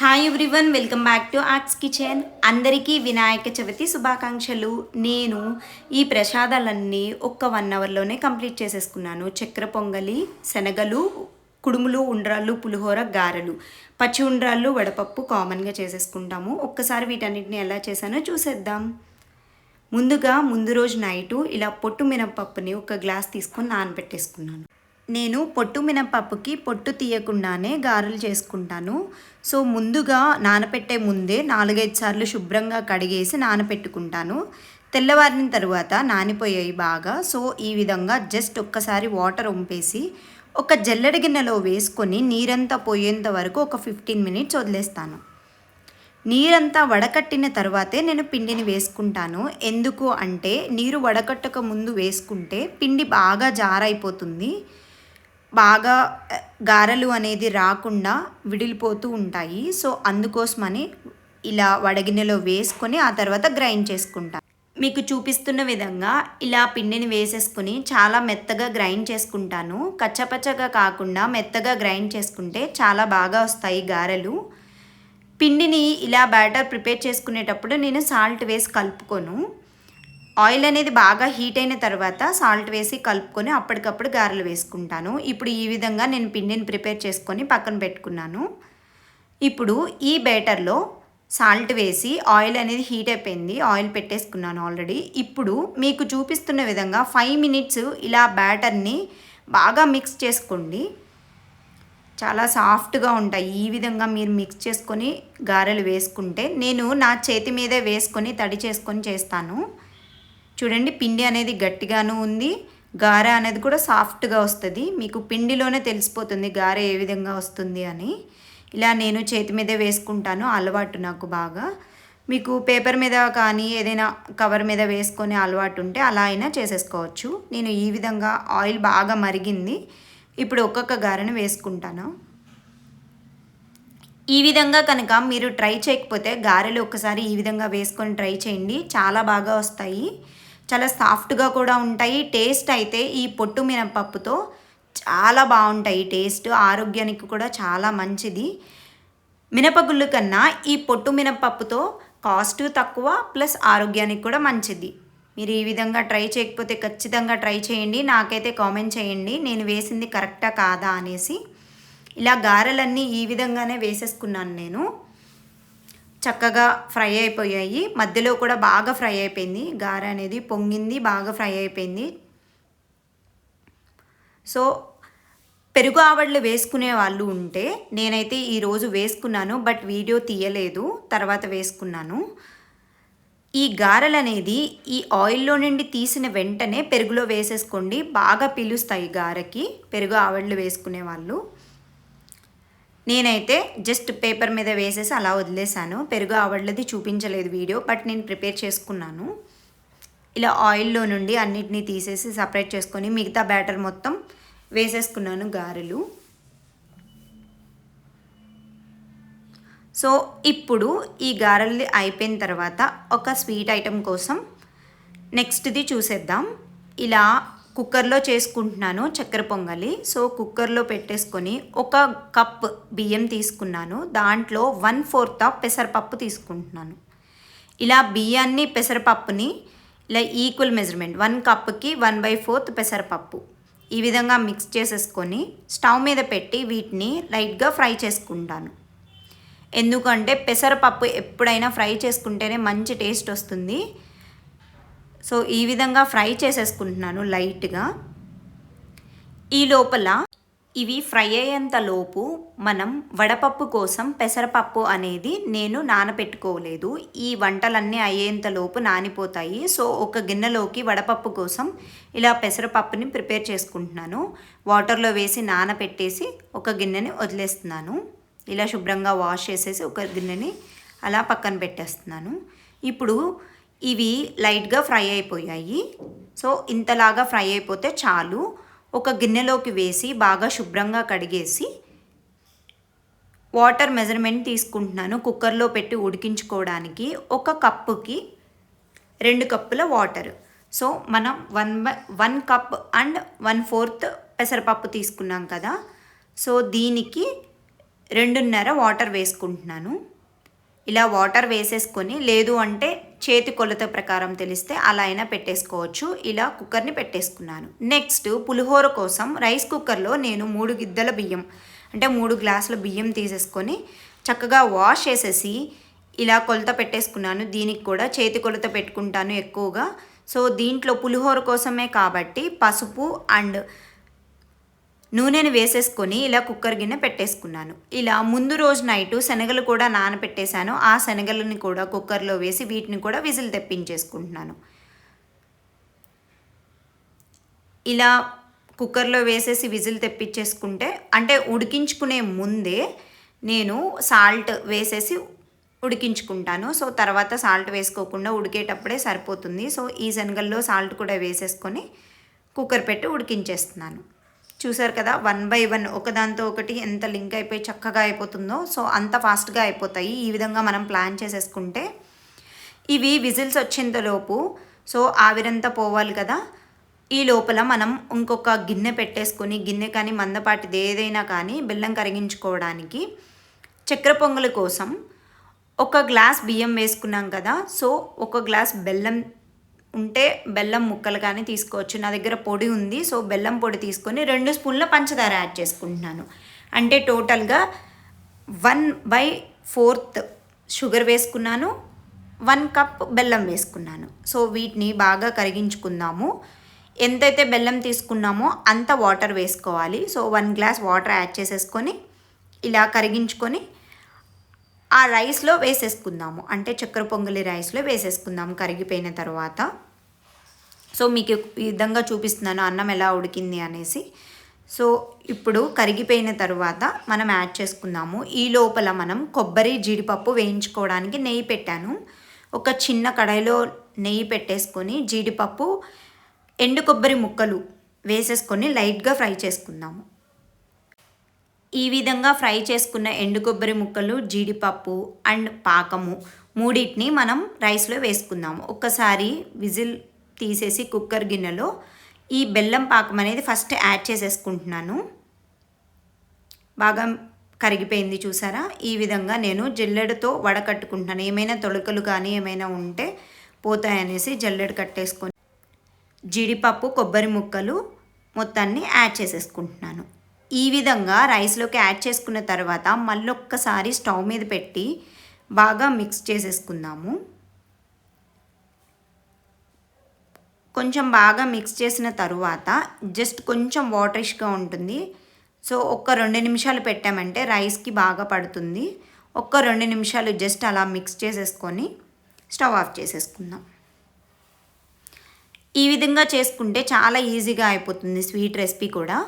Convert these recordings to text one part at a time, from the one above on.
Hi everyone welcome back to arts kitchen అందరికీ వినాయక చవితి శుభాకాంక్షలు. నేను ఈ ప్రసాదాలన్నీ ఒక్క వన్ అవర్లోనే కంప్లీట్ చేసేసుకున్నాను. చక్కెర పొంగలి శనగలు కుడుములు ఉండ్రాళ్ళు పులిహోర గారెలు. పచ్చి ఉండ్రాళ్ళు వడపప్పు కామన్గా చేసేసుకుంటాము. ఒక్కసారి వీటన్నిటిని ఎలా చేశానో చూసేద్దాం. ముందుగా ముందు రోజు నైటు ఇలా పొట్టు మినపప్పుని ఒక గ్లాస్ తీసుకొని నానబెట్టేసుకున్నాను. నేను పొట్టు మినపప్పుకి పొట్టు తీయకుండానే గారెలు చేసుకుంటాను. సో ముందుగా నానపెట్టే ముందే నాలుగైదు సార్లు శుభ్రంగా కడిగేసి నానపెట్టుకుంటాను. తెల్లవారిన తర్వాత నానిపోయాయి బాగా. సో ఈ విధంగా జస్ట్ ఒక్కసారి వాటర్ వంపేసి ఒక జల్లెడ గిన్నెలో వేసుకొని నీరంతా పోయేంత వరకు ఒక ఫిఫ్టీన్ మినిట్స్ వదిలేస్తాను. నీరంతా వడకట్టిన తర్వాతే నేను పిండిని వేసుకుంటాను. ఎందుకు అంటే నీరు వడకట్టక ముందు వేసుకుంటే పిండి బాగా జారైపోతుంది. బాగా గారెలు అనేది రాకుండా విడిలిపోతూ ఉంటాయి. సో అందుకోసమని ఇలా వడగిన్నెలో వేసుకొని ఆ తర్వాత గ్రైండ్ చేసుకుంటాను మీకు చూపిస్తున్న విధంగా ఇలా పిండిని వేసేసుకుని చాలా మెత్తగా గ్రైండ్ చేసుకుంటాను. కచ్చపచ్చగా కాకుండా మెత్తగా గ్రైండ్ చేసుకుంటే చాలా బాగా వస్తాయి గారెలు. పిండిని ఇలా బ్యాటర్ ప్రిపేర్ చేసుకునేటప్పుడు నేను సాల్ట్ వేసి కలుపుకోను. ఆయిల్ అనేది బాగా హీట్ అయిన తర్వాత సాల్ట్ వేసి కలుపుకొని అప్పటికప్పుడు గారెలు వేసుకుంటాను. ఇప్పుడు ఈ విధంగా నేను పిండిని ప్రిపేర్ చేసుకొని పక్కన పెట్టుకున్నాను. ఇప్పుడు ఈ బ్యాటర్లో సాల్ట్ వేసి ఆయిల్ అనేది హీట్ అయిపోయింది. ఆయిల్ పెట్టేసుకున్నాను ఆల్రెడీ. ఇప్పుడు మీకు చూపిస్తున్న విధంగా ఫైవ్ మినిట్స్ ఇలా బ్యాటర్ని బాగా మిక్స్ చేసుకోండి. చాలా సాఫ్ట్గా ఉంటాయి. ఈ విధంగా మీరు మిక్స్ చేసుకొని గారెలు వేసుకుంటే నేను నా చేతి మీదే వేసుకొని తడి చేసుకొని చేస్తాను. చూడండి పిండి అనేది గట్టిగాను ఉంది. గారె అనేది కూడా సాఫ్ట్గా వస్తుంది. మీకు పిండిలోనే తెలిసిపోతుంది గారె ఏ విధంగా వస్తుంది అని. ఇలా నేను చేతి మీదే వేసుకుంటాను అలవాటు నాకు బాగా. మీకు పేపర్ మీద కానీ ఏదైనా కవర్ మీద వేసుకొని అలవాటు ఉంటే అలా అయినా చేసేసుకోవచ్చు. నేను ఈ విధంగా ఆయిల్ బాగా మరిగింది. ఇప్పుడు ఒక్కొక్క గారెను వేసుకుంటాను. ఈ విధంగా కనుక మీరు ట్రై చేయకపోతే గారెలు ఒకసారి ఈ విధంగా వేసుకొని ట్రై చేయండి. చాలా బాగా వస్తాయి. చాలా సాఫ్ట్గా కూడా ఉంటాయి. టేస్ట్ అయితే ఈ పొట్టు మినపప్పుతో చాలా బాగుంటాయి. టేస్ట్ ఆరోగ్యానికి కూడా చాలా మంచిది. మినపగుళ్ళు కన్నా ఈ పొట్టు మినపప్పుతో కాస్ట్ తక్కువ ప్లస్ ఆరోగ్యానికి కూడా మంచిది. మీరు ఈ విధంగా ట్రై చేయకపోతే ఖచ్చితంగా ట్రై చేయండి. నాకైతే కామెంట్ చేయండి. నేను వేసింది కరెక్టా కాదా అనేసి. ఇలా గారెలన్నీ ఈ విధంగానే వేసేసుకున్నాను నేను. చక్కగా ఫ్రై అయిపోయాయి. మధ్యలో కూడా బాగా ఫ్రై అయిపోయింది. గార అనేది పొంగింది బాగా ఫ్రై అయిపోయింది. సో పెరుగు ఆవడలు వేసుకునే వాళ్ళు ఉంటే నేనైతే ఈరోజు వేసుకున్నాను బట్ వీడియో తీయలేదు. తర్వాత వేసుకున్నాను. ఈ గారెలు అనేది ఈ ఆయిల్లో నుండి తీసిన వెంటనే పెరుగులో వేసేసుకోండి. బాగా పిలుస్తాయి గారెకి. పెరుగు ఆవడలు వేసుకునే వాళ్ళు. నేనైతే జస్ట్ పేపర్ మీద వేసేసి అలా వదిలేసాను పెరుగు ఆవడలది చూపించలేదు వీడియో బట్ నేను ప్రిపేర్ చేసుకున్నాను. ఇలా ఆయిల్లో నుండి అన్నిటినీ తీసేసి సపరేట్ చేసుకొని మిగతా బ్యాటర్ మొత్తం వేసేసుకున్నాను గారెలు. సో ఇప్పుడు ఈ గారెలు అయిపోయిన తర్వాత ఒక స్వీట్ ఐటెం కోసం నెక్స్ట్ది చూసేద్దాం. ఇలా కుక్కర్లో చేసుకుంటున్నాను చక్కెర పొంగలి. సో కుక్కర్లో పెట్టేసుకొని ఒక కప్ బియ్యం తీసుకున్నాను. దాంట్లో వన్ ఫోర్త్ ఆఫ్ పెసరపప్పు తీసుకుంటున్నాను. ఇలా బియ్యాన్ని పెసరపప్పుని ఇలా ఈక్వల్ మెజర్మెంట్ వన్ కప్కి వన్ బై ఫోర్త్ పెసరపప్పు ఈ విధంగా మిక్స్ చేసేసుకొని స్టవ్ మీద పెట్టి వీటిని లైట్గా ఫ్రై చేసుకుంటాను. ఎందుకంటే పెసరపప్పు ఎప్పుడైనా ఫ్రై చేసుకుంటేనే మంచి టేస్ట్ వస్తుంది. సో ఈ విధంగా ఫ్రై చేసేసుకుంటున్నాను లైట్గా. ఈ లోపల ఇవి ఫ్రై అయ్యేంత లోపు మనం వడపప్పు కోసం పెసరపప్పు అనేది నేను నానపెట్టుకోలేదు. ఈ వంటలన్నీ అయ్యేంత లోపు నానిపోతాయి. సో ఒక గిన్నెలోకి వడపప్పు కోసం ఇలా పెసరపప్పుని ప్రిపేర్ చేసుకుంటున్నాను. వాటర్లో వేసి నానపెట్టేసి ఒక గిన్నెని వదిలేస్తున్నాను. ఇలా శుభ్రంగా వాష్ చేసేసి ఒక గిన్నెని అలా పక్కన పెట్టేస్తున్నాను. ఇప్పుడు ఇవి లైట్గా ఫ్రై అయిపోయాయి. సో ఇంతలాగా ఫ్రై అయిపోతే చాలు. ఒక గిన్నెలోకి వేసి బాగా శుభ్రంగా కడిగేసి వాటర్ మెజర్మెంట్ తీసుకుంటున్నాను. కుక్కర్లో పెట్టి ఉడికించుకోవడానికి ఒక కప్పుకి రెండు కప్పుల వాటర్. సో మనం one by one cup and one fourth పెసరపప్పు తీసుకున్నాం కదా. సో దీనికి రెండున్నర వాటర్ వేసుకుంటున్నాను. ఇలా వాటర్ వేసేసుకొని లేదు అంటే చేతి కొలత ప్రకారం తెలిస్తే అలా అయినా పెట్టేసుకోవచ్చు. ఇలా కుక్కర్ని పెట్టేసుకున్నాను. నెక్స్ట్ పులిహోర కోసం రైస్ కుక్కర్లో నేను మూడు గిద్దల బియ్యం అంటే మూడు గ్లాసుల బియ్యం తీసేసుకొని చక్కగా వాష్ చేసేసి ఇలా కొలత పెట్టేసుకున్నాను. దీనికి కూడా చేతి కొలత పెట్టుకుంటాను ఎక్కువగా. సో దీంట్లో పులిహోర కోసమే కాబట్టి పసుపు అండ్ నూనెను వేసేసుకొని ఇలా కుక్కర్ గిన్నె పెట్టేసుకున్నాను. ఇలా ముందు రోజు నైటు శనగలు కూడా నానబెట్టేశాను. ఆ శనగలని కూడా కుక్కర్లో వేసి వీటిని కూడా విజిల్ తెప్పించేసుకుంటున్నాను. ఇలా కుక్కర్లో వేసేసి విజిల్ తెప్పించేసుకుంటే అంటే ఉడికించుకునే ముందే నేను సాల్ట్ వేసేసి ఉడికించుకుంటాను. సో తర్వాత సాల్ట్ వేసుకోకుండా ఉడికేటప్పుడే సరిపోతుంది. సో ఈ శనగల్లో సాల్ట్ కూడా వేసేసుకొని కుక్కర్ పెట్టి ఉడికించేస్తున్నాను. చూసారు కదా వన్ బై వన్ ఒకదాంతో ఒకటి ఎంత లింక్ అయిపోయి చక్కగా అయిపోతుందో. సో అంత ఫాస్ట్గా అయిపోతాయి. ఈ విధంగా మనం ప్లాన్ చేసేసుకుంటే ఇవి విజిల్స్ వచ్చేంతలోపు సో ఆవిరంతా పోవాలి కదా. ఈ లోపల మనం ఇంకొక గిన్నె పెట్టేసుకొని గిన్నె కానీ మందపాటిది ఏదైనా కానీ బెల్లం కరిగించుకోవడానికి చక్కెర పొంగలి కోసం ఒక గ్లాస్ బియ్యం వేసుకున్నాం కదా. సో ఒక గ్లాస్ బెల్లం ఉంటే బెల్లం ముక్కలు కానీ తీసుకోవచ్చు. నా దగ్గర పొడి ఉంది సో బెల్లం పొడి తీసుకొని రెండు స్పూన్ల పంచదార యాడ్ చేసుకుంటున్నాను. అంటే టోటల్గా వన్ బై ఫోర్త్ షుగర్ వేసుకున్నాను వన్ కప్ బెల్లం వేసుకున్నాను. సో వీటిని బాగా కరిగించుకుందాము. ఎంతైతే బెల్లం తీసుకున్నామో అంత వాటర్ వేసుకోవాలి. So one glass water add చేసేసుకొని ఇలా కరిగించుకొని ఆ రైస్లో వేసేసుకుందాము. అంటే చక్కెర పొంగలి రైస్లో వేసేసుకుందాము కరిగిపోయిన తర్వాత. సో మీకు ఈ విధంగా చూపిస్తున్నాను అన్నం ఎలా ఉడికింది అనేసి. సో ఇప్పుడు కరిగిపోయిన తర్వాత మనం యాడ్ చేసుకుందాము. ఈ లోపల మనం కొబ్బరి జీడిపప్పు వేయించుకోవడానికి నెయ్యి పెట్టాను. ఒక చిన్న కడాయిలో నెయ్యి పెట్టేసుకొని జీడిపప్పు ఎండు కొబ్బరి ముక్కలు వేసేసుకొని లైట్గా ఫ్రై చేసుకుందాము. ఈ విధంగా ఫ్రై చేసుకున్న ఎండు కొబ్బరి ముక్కలు జీడిపప్పు అండ్ పాకము మూడింటిని మనం రైస్లో వేసుకుందాము. ఒక్కసారి విజిల్ తీసేసి కుక్కర్ గిన్నెలో ఈ బెల్లం పాకం అనేది ఫస్ట్ యాడ్ చేసేసుకుంటున్నాను. బాగా కరిగిపోయింది చూసారా? ఈ విధంగా నేను జల్లెడతో వడకట్టుకుంటున్నాను. ఏమైనా తొలకలు కానీ ఏమైనా ఉంటే పోతాయనేసి జల్లెడ కట్టేసుకొని జీడిపప్పు కొబ్బరి ముక్కలు మొత్తాన్ని యాడ్ చేసేసుకుంటున్నాను. ఈ విధంగా రైస్లోకి యాడ్ చేసుకున్న తర్వాత మళ్ళీ ఒక్కసారి స్టవ్ మీద పెట్టి బాగా మిక్స్ చేసేసుకుందాము. కొంచెం బాగా మిక్స్ చేసిన తరువాత జస్ట్ కొంచెం వాటరిష్గా ఉంటుంది. సో ఒక్క రెండు నిమిషాలు పెట్టామంటే రైస్కి బాగా పడుతుంది. ఒక్క రెండు నిమిషాలు జస్ట్ అలా మిక్స్ చేసేసుకొని స్టవ్ ఆఫ్ చేసేసుకుందాం. ఈ విధంగా చేసుకుంటే చాలా ఈజీగా అయిపోతుంది స్వీట్ రెసిపీ కూడా.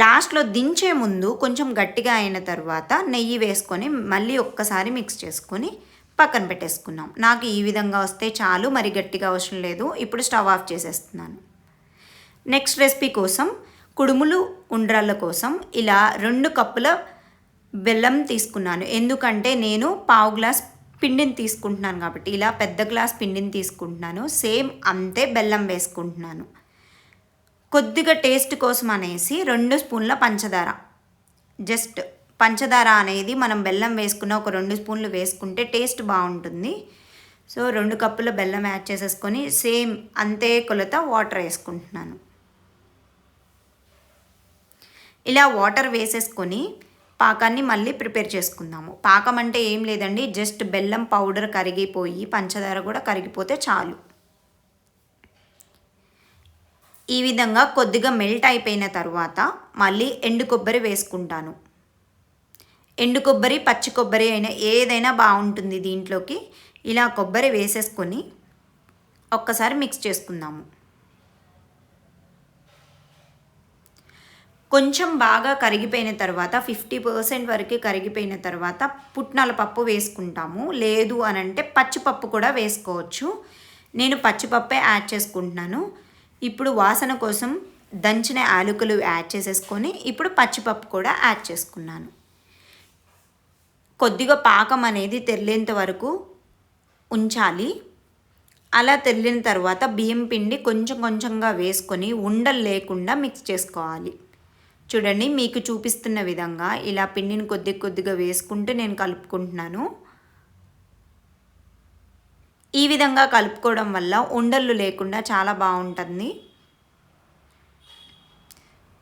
లాస్ట్లో దించే ముందు కొంచెం గట్టిగా అయిన తర్వాత నెయ్యి వేసుకొని మళ్ళీ ఒక్కసారి మిక్స్ చేసుకొని పక్కన పెట్టేసుకున్నాం. నాకు ఈ విధంగా వస్తే చాలు మరి గట్టిగా అవసరం లేదు. ఇప్పుడు స్టవ్ ఆఫ్ చేసేస్తున్నాను. నెక్స్ట్ రెసిపీ కోసం కుడుములు ఉండ్రాళ్ళ కోసం ఇలా రెండు కప్పుల బెల్లం తీసుకున్నాను. ఎందుకంటే నేను పావు గ్లాస్ పిండిని తీసుకుంటున్నాను కాబట్టి ఇలా పెద్ద గ్లాస్ పిండిని తీసుకుంటున్నాను. సేమ్ అంతే బెల్లం వేసుకుంటున్నాను. కొద్దిగా టేస్ట్ కోసం అనేసి రెండు స్పూన్ల పంచదార. జస్ట్ పంచదార అనేది మనం బెల్లం వేసుకున్న ఒక రెండు స్పూన్లు వేసుకుంటే టేస్ట్ బాగుంటుంది. సో రెండు కప్పుల బెల్లం యాడ్ చేసేసుకొని సేమ్ అంతే కొలత వాటర్ వేసుకుంటున్నాను. ఇలా వాటర్ వేసేసుకొని పాకాన్ని మళ్ళీ ప్రిపేర్ చేసుకుందాము. పాకం అంటే ఏం లేదండి జస్ట్ బెల్లం పౌడర్ కరిగిపోయి పంచదార కూడా కరిగిపోతే చాలు. ఈ విధంగా కొద్దిగా మెల్ట్ అయిపోయిన తర్వాత మళ్ళీ ఎండు కొబ్బరి వేసుకుంటాను. ఎండు కొబ్బరి పచ్చి కొబ్బరి అయినా ఏదైనా బాగుంటుంది దీంట్లోకి. ఇలా కొబ్బరి వేసేసుకొని ఒక్కసారి మిక్స్ చేసుకుందాము. కొంచెం బాగా కరిగిపోయిన తర్వాత ఫిఫ్టీ పర్సెంట్ వరకు కరిగిపోయిన తర్వాత పుట్నాల పప్పు వేసుకుంటాము. లేదు అని అంటే పచ్చిపప్పు కూడా వేసుకోవచ్చు. నేను పచ్చిపప్పే యాడ్ చేసుకుంటున్నాను. ఇప్పుడు వాసన కోసం దంచిన యాలకులు యాడ్ చేసేసుకొని ఇప్పుడు పచ్చిపప్పు కూడా యాడ్ చేసుకున్నాను. కొద్దిగా పాకం అనేది తెల్లేంత వరకు ఉంచాలి. అలా తెల్లిన తర్వాత బియ్యం పిండి కొంచెం కొంచెంగా వేసుకొని ఉండలు లేకుండా మిక్స్ చేసుకోవాలి. చూడండి మీకు చూపిస్తున్న విధంగా ఇలా పిండిని కొద్ది కొద్దిగా వేసుకుంటూ నేను కలుపుకుంటున్నాను. ఈ విధంగా కలుపుకోవడం వల్ల ఉండలు లేకుండా చాలా బాగుంటుంది.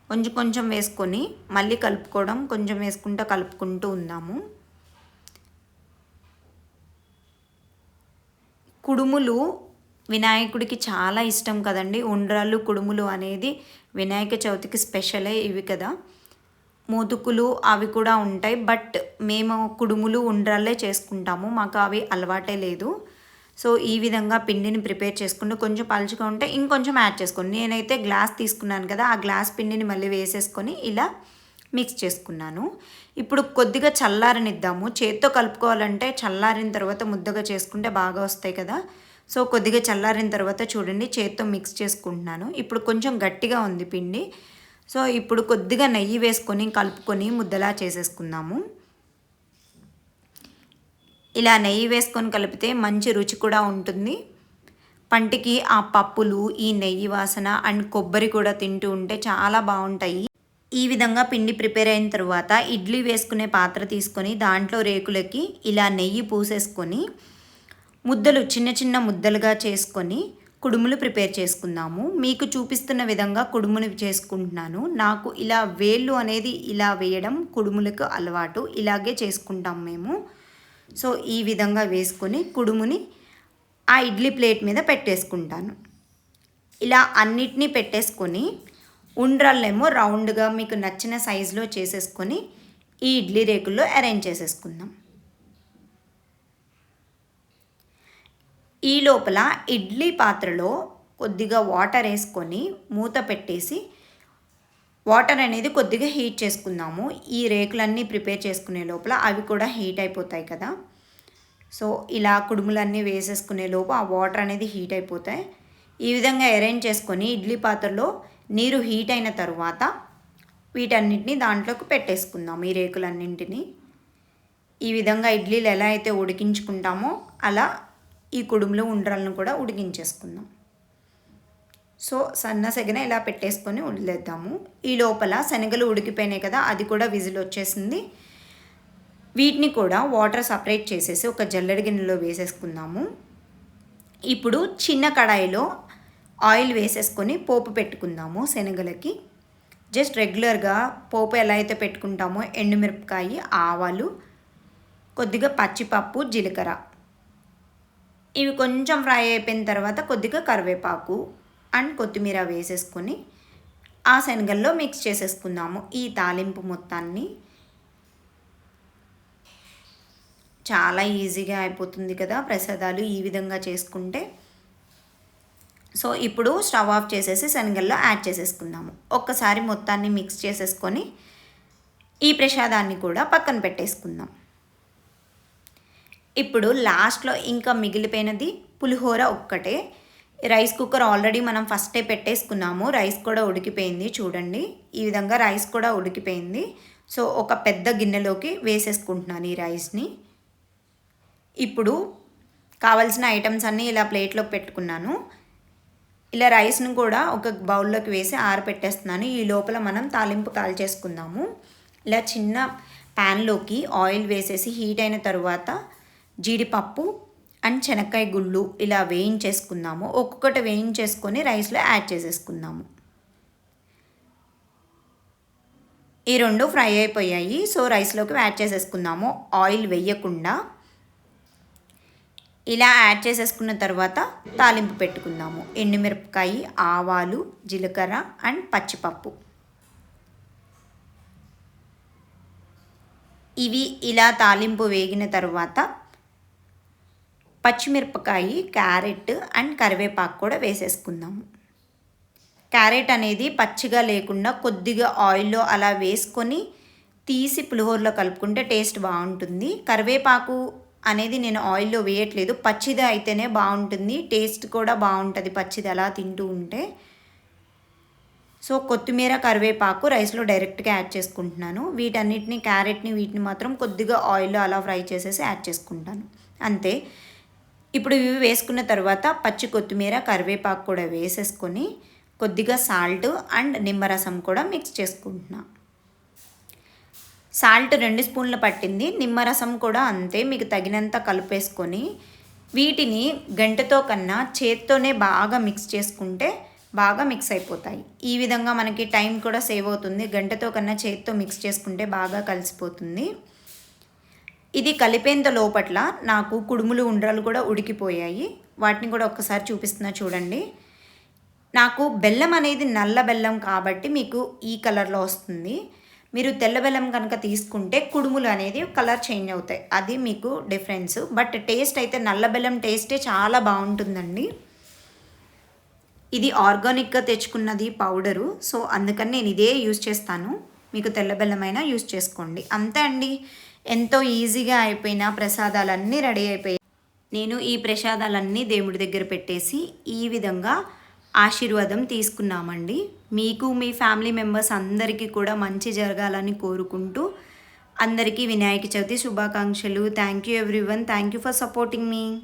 కొంచెం కొంచెం వేసుకొని మళ్ళీ కలుపుకోవడం కొంచెం వేసుకుంటూ కలుపుకుంటూ ఉన్నాము కుడుములు వినాయకుడికి చాలా ఇష్టం కదండి. ఉండ్రాళ్ళు కుడుములు అనేది వినాయక చవితికి స్పెషలే ఇవి కదా. మోతుకులు అవి కూడా ఉంటాయి. బట్ మేము కుడుములు ఉండ్రాళ్ళే చేసుకుంటాము. మాకు అవి అలవాటే లేదు. సో ఈ విధంగా పిండిని ప్రిపేర్ చేసుకుంటూ కొంచెం పలుచుగా ఉంటే ఇంకొంచెం యాడ్ చేసుకోండి. నేనైతే గ్లాస్ తీసుకున్నాను కదా ఆ గ్లాస్ పిండిని మళ్ళీ వేసేసుకొని ఇలా మిక్స్ చేసుకున్నాను. ఇప్పుడు కొద్దిగా చల్లారనిద్దాము. చేత్తో కలుపుకోవాలంటే చల్లారిన తర్వాత ముద్దగా చేసుకుంటే బాగా వస్తాయి కదా. సో కొద్దిగా చల్లారిన తర్వాత చూడండి చేత్తో మిక్స్ చేసుకుంటున్నాను. ఇప్పుడు కొంచెం గట్టిగా ఉంది పిండి. సో ఇప్పుడు కొద్దిగా నెయ్యి వేసుకొని కలుపుకొని ముద్దలా చేసేసుకుందాము. ఇలా నెయ్యి వేసుకొని కలిపితే మంచి రుచి కూడా ఉంటుంది. పంటికి ఆ పప్పులు ఈ నెయ్యి వాసన అండ్ కొబ్బరి కూడా తింటూ ఉంటే చాలా బాగుంటాయి. ఈ విధంగా పిండి ప్రిపేర్ అయిన తర్వాత ఇడ్లీ వేసుకునే పాత్ర తీసుకొని దాంట్లో రేకులకి ఇలా నెయ్యి పూసేసుకొని ముద్దలు చిన్న చిన్న ముద్దలుగా చేసుకొని కుడుములు ప్రిపేర్ చేసుకుందాము. మీకు చూపిస్తున్న విధంగా కుడుములు చేసుకుంటున్నాను. నాకు ఇలా వేళ్ళు అనేది ఇలా వేయడం కుడుములకు అలవాటు. ఇలాగే చేసుకుంటాం మేము. సో ఈ విధంగా వేసుకొని కుడుముని ఆ ఇడ్లీ ప్లేట్ మీద పెట్టేసుకుంటాను. ఇలా అన్నిటినీ పెట్టేసుకొని ఉండ్రాళ్ళేమో రౌండ్గా మీకు నచ్చిన సైజులో చేసేసుకొని ఈ ఇడ్లీ రేకుల్లో అరేంజ్ చేసేసుకుందాం. ఈ లోపల ఇడ్లీ పాత్రలో కొద్దిగా వాటర్ వేసుకొని మూత పెట్టేసి వాటర్ అనేది కొద్దిగా హీట్ చేసుకుందాము. ఈ రేకులన్నీ ప్రిపేర్ చేసుకునే లోపల అవి కూడా హీట్ అయిపోతాయి కదా. సో ఇలా కుడుములన్నీ వేసేసుకునే లోపు ఆ వాటర్ అనేది హీట్ అయిపోతాయి. ఈ విధంగా అరేంజ్ చేసుకొని ఇడ్లీ పాత్రలో నీరు హీట్ అయిన తర్వాత వీటన్నిటిని దాంట్లోకి పెట్టేసుకుందాం ఈ రేకులన్నింటినీ. ఈ విధంగా ఇడ్లీలు ఎలా అయితే ఉడికించుకుంటామో అలా ఈ కుడుములు ఉండ్రాలను కూడా ఉడికించేసుకుందాం. సో సన్న సెగన ఇలా పెట్టేసుకొని వదిలేద్దాము. ఈ లోపల శనగలు ఉడికిపోయినాయి కదా అది కూడా విజిల్ వచ్చేసింది. వీటిని కూడా వాటర్ సపరేట్ చేసేసి ఒక జల్లడి గిన్నెలో వేసేసుకుందాము. ఇప్పుడు చిన్న కడాయిలో ఆయిల్ వేసేసుకొని పోపు పెట్టుకుందాము శనగలకి. జస్ట్ రెగ్యులర్గా పోపు ఎలా అయితే పెట్టుకుంటామో ఎండుమిరపకాయ ఆవాలు కొద్దిగా పచ్చిపప్పు జీలకర్ర. ఇవి కొంచెం ఫ్రై అయిపోయిన తర్వాత కొద్దిగా కరివేపాకు. అండ్ కొత్తిమీర వేసేసుకొని ఆ శనగల్లో మిక్స్ చేసేసుకుందాము ఈ తాలింపు మొత్తాన్ని. చాలా ఈజీగా అయిపోతుంది కదా ప్రసాదాలు ఈ విధంగా చేసుకుంటే. సో ఇప్పుడు స్టవ్ ఆఫ్ చేసేసి శనగల్లో యాడ్ చేసేసుకుందాము. ఒక్కసారి మొత్తాన్ని మిక్స్ చేసేసుకొని ఈ ప్రసాదాన్ని కూడా పక్కన పెట్టేసుకుందాం. ఇప్పుడు లాస్ట్లో ఇంకా మిగిలిపోయినది పులిహోర ఒక్కటే. రైస్ కుక్కర్ ఆల్రెడీ మనం ఫస్టే పెట్టేసుకున్నాము. రైస్ కూడా ఉడికిపోయింది చూడండి. ఈ విధంగా రైస్ కూడా ఉడికిపోయింది. సో ఒక పెద్ద గిన్నెలోకి వేసేసుకుంటున్నాను ఈ రైస్ని. ఇప్పుడు కావలసిన ఐటమ్స్ అన్నీ ఇలా ప్లేట్లో పెట్టుకున్నాను. ఇలా రైస్ను కూడా ఒక బౌల్లోకి వేసి ఆరపెట్టేస్తున్నాను. ఈ లోపల మనం తాలింపు కాల్ చేసుకుందాము ఇలా చిన్న ప్యాన్లోకి ఆయిల్ వేసేసి హీట్ అయిన తర్వాత జీడిపప్పు అండ్ శనక్కాయ గుళ్ళు ఇలా వేయించేసుకుందాము. ఒక్కొక్కటి వేయించేసుకొని రైస్లో యాడ్ చేసేసుకుందాము. ఈ రెండు ఫ్రై అయిపోయాయి. సో రైస్లోకి యాడ్ చేసేసుకుందాము. ఆయిల్ వేయకుండా ఇలా యాడ్ చేసేసుకున్న తర్వాత తాలింపు పెట్టుకుందాము. ఎండుమిరపకాయ ఆవాలు జీలకర్ర అండ్ పచ్చిపప్పు. ఇవి ఇలా తాలింపు వేగిన తర్వాత పచ్చిమిరపకాయ క్యారెట్ అండ్ కరివేపాకు కూడా వేసేసుకుందాము. క్యారెట్ అనేది పచ్చిగా లేకుండా కొద్దిగా ఆయిల్లో అలా వేసుకొని తీసి పులిహోరలో కలుపుకుంటే టేస్ట్ బాగుంటుంది. కరివేపాకు అనేది నేను ఆయిల్లో వేయట్లేదు. పచ్చిది అయితేనే బాగుంటుంది. టేస్ట్ కూడా బాగుంటుంది పచ్చిది అలా తింటూ ఉంటే. సో కొత్తిమీర కరివేపాకు రైస్లో డైరెక్ట్గా యాడ్ చేసుకుంటున్నాను. వీటన్నిటిని క్యారెట్ని వీటిని మాత్రం కొద్దిగా ఆయిల్లో అలా ఫ్రై చేసేసి యాడ్ చేసుకుంటాను. అంతే. ఇప్పుడు ఇవి వేసుకున్న తర్వాత పచ్చి కొత్తిమీర కరివేపాకు కూడా వేసేసుకొని కొద్దిగా సాల్ట్ అండ్ నిమ్మరసం కూడా మిక్స్ చేసుకుంటున్నా. సాల్ట్ రెండు స్పూన్లు పట్టింది. నిమ్మరసం కూడా అంతే. మీకు తగినంత కలిపేసుకొని వీటిని గంటతో కన్నా చేత్తోనే బాగా మిక్స్ చేసుకుంటే బాగా మిక్స్ అయిపోతాయి. ఈ విధంగా మనకి టైం కూడా సేవ్ అవుతుంది. గంటతో కన్నా చేత్తో మిక్స్ చేసుకుంటే బాగా కలిసిపోతుంది. ఇది కలిపేంత లోపట్ల నాకు కుడుములు ఉండ్రాలు కూడా ఉడికిపోయాయి. వాటిని కూడా ఒక్కసారి చూపిస్తున్నా చూడండి. నాకు బెల్లం అనేది నల్ల బెల్లం కాబట్టి మీకు ఈ కలర్లో వస్తుంది. మీరు తెల్ల బెల్లం కనుక తీసుకుంటే కుడుములు అనేది కలర్ చేంజ్ అవుతాయి. అది మీకు డిఫరెన్స్. బట్ టేస్ట్ అయితే నల్ల బెల్లం టేస్టే చాలా బాగుంటుందండి. ఇది ఆర్గానిక్గా తెచ్చుకున్నది పౌడరు. సో అందుకని నేను ఇదే యూస్ చేస్తాను. మీకు తెల్ల బెల్లమైనా యూస్ చేసుకోండి. అంతే అండి. ఎంతో ఈజీగా అయిపోయిన ప్రసాదాలన్నీ రెడీ అయిపోయాయి నేను ఈ ప్రసాదాలన్నీ దేవుడి దగ్గర పెట్టేసి ఈ విధంగా ఆశీర్వాదం తీసుకున్నామండి. మీకు మీ ఫ్యామిలీ మెంబర్స్ అందరికీ కూడా మంచి జరగాలని కోరుకుంటూ అందరికీ వినాయక చవితి శుభాకాంక్షలు. Thank you everyone. Thank you for supporting me.